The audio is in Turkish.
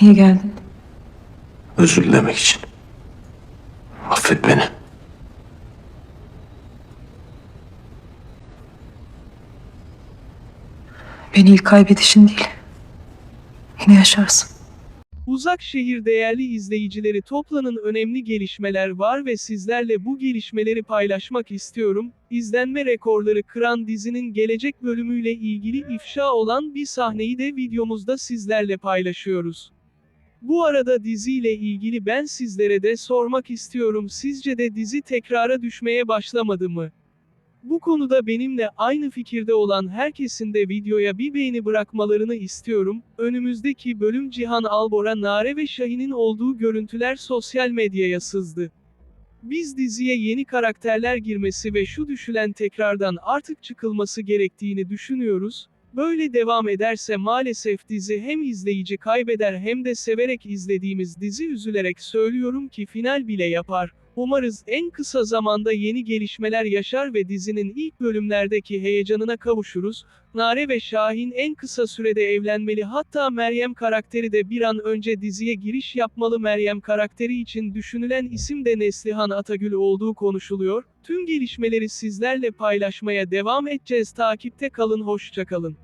Niye geldin? Özür dilemek için. Affet beni. Beni ilk kaybedişin değil. Yine yaşarsın. Uzak şehir değerli izleyicileri toplanın önemli gelişmeler var ve sizlerle bu gelişmeleri paylaşmak istiyorum. İzlenme rekorları kıran dizinin gelecek bölümüyle ilgili ifşa olan bir sahneyi de videomuzda sizlerle paylaşıyoruz. Bu arada diziyle ilgili ben sizlere de sormak istiyorum sizce de dizi tekrara düşmeye başlamadı mı? Bu konuda benimle aynı fikirde olan herkesin de videoya bir beğeni bırakmalarını istiyorum. Önümüzdeki bölüm Cihan Albor'a Nare ve Şahin'in olduğu görüntüler sosyal medyaya sızdı. Biz diziye yeni karakterler girmesi ve şu düşülen tekrardan artık çıkılması gerektiğini düşünüyoruz. Böyle devam ederse maalesef dizi hem izleyici kaybeder hem de severek izlediğimiz dizi üzülerek söylüyorum ki final bile yapar. Umarız en kısa zamanda yeni gelişmeler yaşar ve dizinin ilk bölümlerdeki heyecanına kavuşuruz. Nare ve Şahin en kısa sürede evlenmeli hatta Meryem karakteri de bir an önce diziye giriş yapmalı Meryem karakteri için düşünülen isim de Neslihan Atagül olduğu konuşuluyor. Tüm gelişmeleri sizlerle paylaşmaya devam edeceğiz takipte kalın hoşçakalın.